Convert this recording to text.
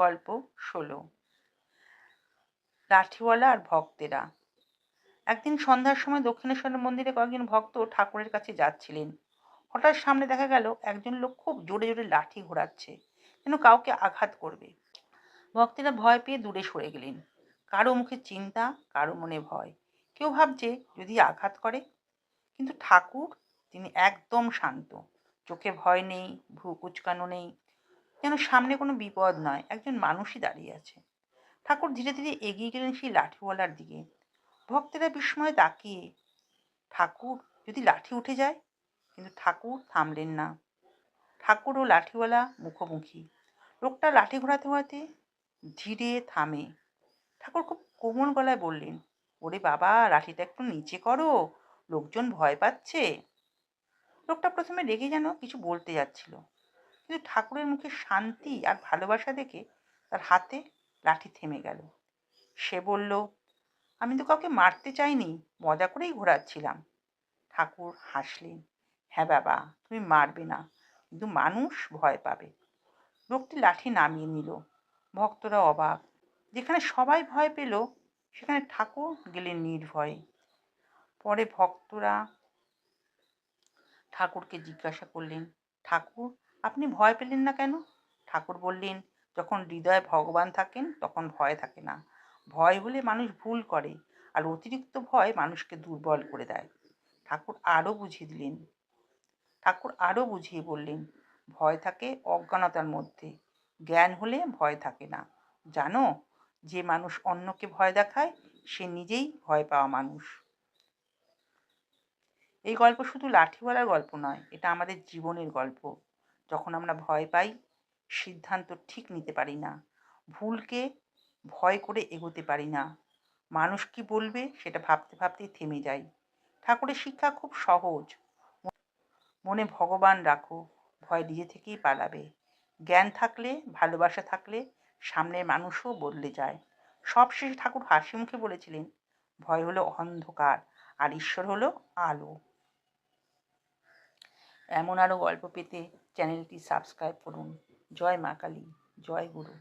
গল্প ষোলো। লাঠিওয়ালা আর ভক্তেরা। একদিন সন্ধ্যার সময় দক্ষিণেশ্বর মন্দিরে কয়েকজন ভক্ত ঠাকুরের কাছে যাচ্ছিলেন। হঠাৎ সামনে দেখা গেল, একজন লোক খুব জোরে জোরে লাঠি ঘোরাচ্ছে, যেন কাউকে আঘাত করবে। ভক্তেরা ভয় পেয়ে দূরে সরে গেলেন। কারও মুখে চিন্তা, কারও মনে ভয়। কেউ ভাবছে, যদি আঘাত করে? কিন্তু ঠাকুর, তিনি একদম শান্ত। চোখে ভয় নেই, ভ্রু কুচকানো নেই যেন সামনে কোনো বিপদ নয়, একজন মানুষই দাঁড়িয়ে আছে। ঠাকুর ধীরে ধীরে এগিয়ে গেলেন সেই লাঠিওয়ালার দিকে। ভক্তেরা বিস্ময়ে তাকিয়ে, ঠাকুর, যদি লাঠি উঠে যায়? কিন্তু ঠাকুর থামলেন না। ঠাকুর ও লাঠিওয়ালা মুখোমুখি। লোকটা লাঠি ঘোরাতে ঘোরাতে ধীরে থামে। ঠাকুর খুব কোমল গলায় বললেন, ওরে বাবা, লাঠিটা একটু নিচে করো, লোকজন ভয় পাচ্ছে। লোকটা প্রথমে রেগে যেন কিছু বলতে যাচ্ছিল। কিন্তু ঠাকুরের মুখে শান্তি আর ভালোবাসা দেখে তার হাতে লাঠি থেমে গেল। সে বলল, আমি তো কাউকে মারতে চাইনি, মজা করেই ঘোরাচ্ছিলাম। ঠাকুর হাসলেন হ্যাঁ বাবা, তুমি মারবে না, কিন্তু মানুষ ভয় পাবে। লোকটি লাঠি নামিয়ে নিল। ভক্তরা অবাক, যেখানে সবাই ভয় পেল, সেখানে ঠাকুর গেলেন নির্ভয়ে। পরে ভক্তরা ঠাকুরকে জিজ্ঞাসা করলেন, ঠাকুর আপনি ভয় পেলেন না কেন? ঠাকুর বললেন, যখন হৃদয়ে ভগবান থাকেন, তখন ভয় থাকে না। ভয় হলে মানুষ ভুল করে, আর অতিরিক্ত ভয় মানুষকে দুর্বল করে দেয়। ঠাকুর আরও বুঝিয়ে দিলেন। ঠাকুর আরও বুঝিয়ে বললেন, ভয় থাকে অজ্ঞানতার মধ্যে। জ্ঞান হলে ভয় থাকে না। জানো, যে মানুষ অন্যকে ভয় দেখায়, সে নিজেই ভয় পাওয়া মানুষ। এই গল্প শুধু লাঠিওয়ালার গল্প নয়, এটা আমাদের জীবনের গল্প। যখন আমরা ভয় পাই, সিদ্ধান্ত ঠিক নিতে পারি না। ভুলকে ভয় করে এগোতে পারি না। মানুষ কি বলবে সেটা ভাবতে ভাবতেই থেমে যাই। ঠাকুরের শিক্ষা খুব সহজ। মনে ভগবান রাখো, ভয় নিজে থেকেই পালাবে। জ্ঞান থাকলে, ভালোবাসা থাকলে সামনের মানুষও বদলে যায়। সবশেষে ঠাকুর হাসি মুখে বলেছিলেন, ভয় হলো অন্ধকার, আর ঈশ্বর হলো আলো। এমন আরও গল্প পেতে চ্যানেলটি সাবস্ক্রাইব করুন। জয় মা কালী জয় গুরু।